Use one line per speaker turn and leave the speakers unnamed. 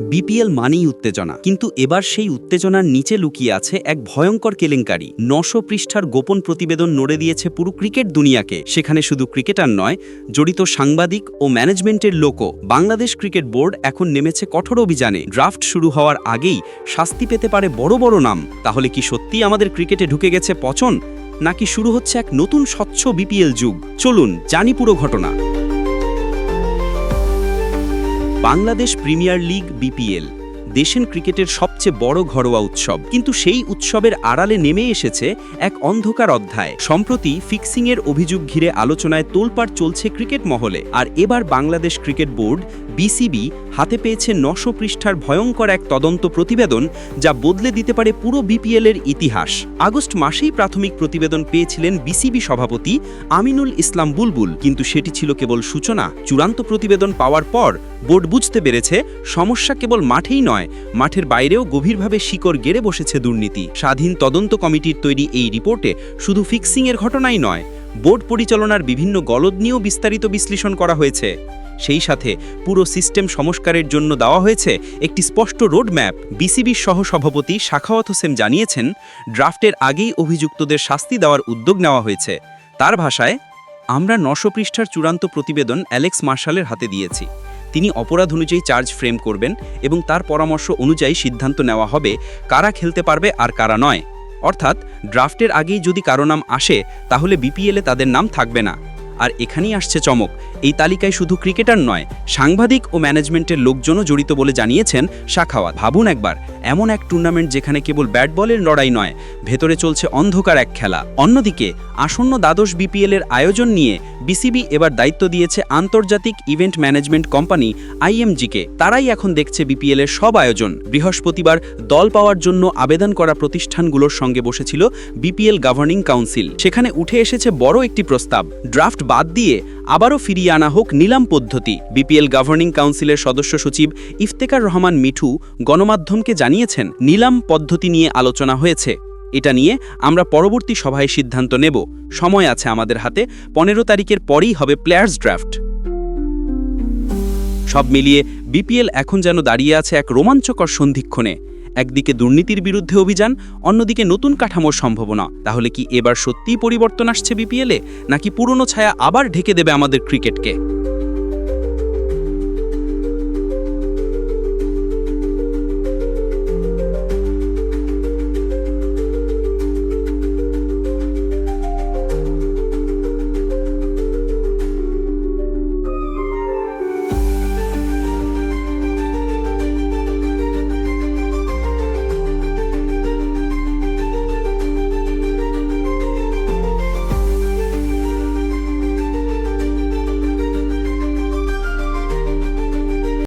BPL মানেই উত্তেজনা। কিন্তু এবার সেই উত্তেজনার নিচে লুকিয়ে আছে এক ভয়ঙ্কর কেলেঙ্কারি। নশো পৃষ্ঠার গোপন প্রতিবেদন নড়ে দিয়েছে পুরো ক্রিকেট দুনিয়াকে। সেখানে শুধু ক্রিকেটার নয়, জড়িত সাংবাদিক ও ম্যানেজমেন্টের লোকও। বাংলাদেশ ক্রিকেট বোর্ড এখন নেমেছে কঠোর অভিযানে। ড্রাফট শুরু হওয়ার আগেই শাস্তি পেতে পারে বড় বড় নাম। তাহলে কি সত্যি আমাদের ক্রিকেটে ঢুকে গেছে পচন? নাকি শুরু হচ্ছে এক নতুন স্বচ্ছ বিপিএল যুগ? চলুন জানি পুরো ঘটনা। বাংলাদেশ প্রিমিয়ার লিগ, বিপিএল, দেশের ক্রিকেটের সবচেয়ে বড় ঘরোয়া উৎসব। কিন্তু সেই উৎসবের আড়ালে নেমে এসেছে এক অন্ধকার অধ্যায়। সম্প্রতি ফিক্সিংয়ের অভিযোগ ঘিরে আলোচনায় তোলপাড় চলছে ক্রিকেট মহলে। আর এবার বাংলাদেশ ক্রিকেট বোর্ড বিসিবি হাতে পেয়েছে নশো পৃষ্ঠার ভয়ঙ্কর এক তদন্ত প্রতিবেদন যা বদলে দিতে পারে পুরো বিপিএলের ইতিহাস। আগস্ট মাসেই প্রাথমিক প্রতিবেদন পেয়েছিলেন বিসিবি সভাপতি আমিনুল ইসলাম বুলবুল। কিন্তু সেটি ছিল কেবল সূচনা। চূড়ান্ত প্রতিবেদন পাওয়ার পর বোর্ড বুঝতে পেরেছে, সমস্যা কেবল মাঠেই নয়, মাঠের বাইরেও গভীরভাবে শিকড় গেড়ে বসেছে দুর্নীতি। স্বাধীন তদন্ত কমিটির তৈরি এই রিপোর্টে শুধু ফিক্সিংয়ের ঘটনাই নয়, বোর্ড পরিচালনার বিভিন্ন গলদ নিয়েও বিস্তারিত বিশ্লেষণ করা হয়েছে। সেই সাথে পুরো সিস্টেম সংস্কারের জন্য দেওয়া হয়েছে একটি স্পষ্ট রোডম্যাপ। বিসিবির সহসভাপতি শাখাওয়াত হোসেন জানিয়েছেন, ড্রাফটের আগেই অভিযুক্তদের শাস্তি দেওয়ার উদ্যোগ নেওয়া হয়েছে। তার ভাষায়, আমরা নশো পৃষ্ঠার চূড়ান্ত প্রতিবেদন অ্যালেক্স মার্শালের হাতে দিয়েছি। তিনি অপরাধ অনুযায়ী চার্জ ফ্রেম করবেন এবং তার পরামর্শ অনুযায়ী সিদ্ধান্ত নেওয়া হবে কারা খেলতে পারবে আর কারা নয়। অর্থাৎ, ড্রাফটের আগেই যদি কারও নাম আসে, তাহলে বিপিএলে তাদের নাম থাকবে না। আর এখানেই আসছে চমক। এই তালিকায় শুধু ক্রিকেটার নয়, সাংবাদিক ও ম্যানেজমেন্টের লোকজনও জড়িত বলে জানিয়েছেন শাখাওয়াত। ভাবুন একবার, এমন এক টুর্নামেন্ট যেখানে কেবল ব্যাট বলের লড়াই নয়, ভেতরে চলছে অন্ধকার এক খেলা। অন্যদিকে, আসন্ন দ্বাদশ বিপিএল এর আয়োজন নিয়ে বিসিবি এবার দায়িত্ব দিয়েছে আন্তর্জাতিক ইভেন্ট ম্যানেজমেন্ট কোম্পানি আইএমজিকে। তারাই এখন দেখছে বিপিএল এর সব আয়োজন। বৃহস্পতিবার দল পাওয়ার জন্য আবেদন করা প্রতিষ্ঠানগুলোর সঙ্গে বসেছিল বিপিএল গভর্নিং কাউন্সিল। সেখানে উঠে এসেছে বড় একটি প্রস্তাব। ড্রাফট বাদ দিয়ে আবারও ফিরিয়ে আনা হোক নিলাম পদ্ধতি। বিপিএল গভর্নিং কাউন্সিলের সদস্য সচিব ইফতেকার রহমান মিঠু গণমাধ্যমকে জানিয়েছেন, নিলাম পদ্ধতি নিয়ে আলোচনা হয়েছে। এটা নিয়ে আমরা পরবর্তী সভায় সিদ্ধান্ত নেব। সময় আছে আমাদের হাতে, পনেরো তারিখের পরেই হবে প্লেয়ার্স ড্রাফট। সব মিলিয়ে বিপিএল এখন যেন দাঁড়িয়ে আছে এক রোমাঞ্চকর সন্ধিক্ষণে। একদিকে দুর্নীতির বিরুদ্ধে অভিযান, অন্যদিকে নতুন কাঠামোর সম্ভাবনা। তাহলে কি এবার সত্যিই পরিবর্তন আসছে বিপিএলে? নাকি পুরনো ছায়া আবার ঢেকে দেবে আমাদের ক্রিকেটকে?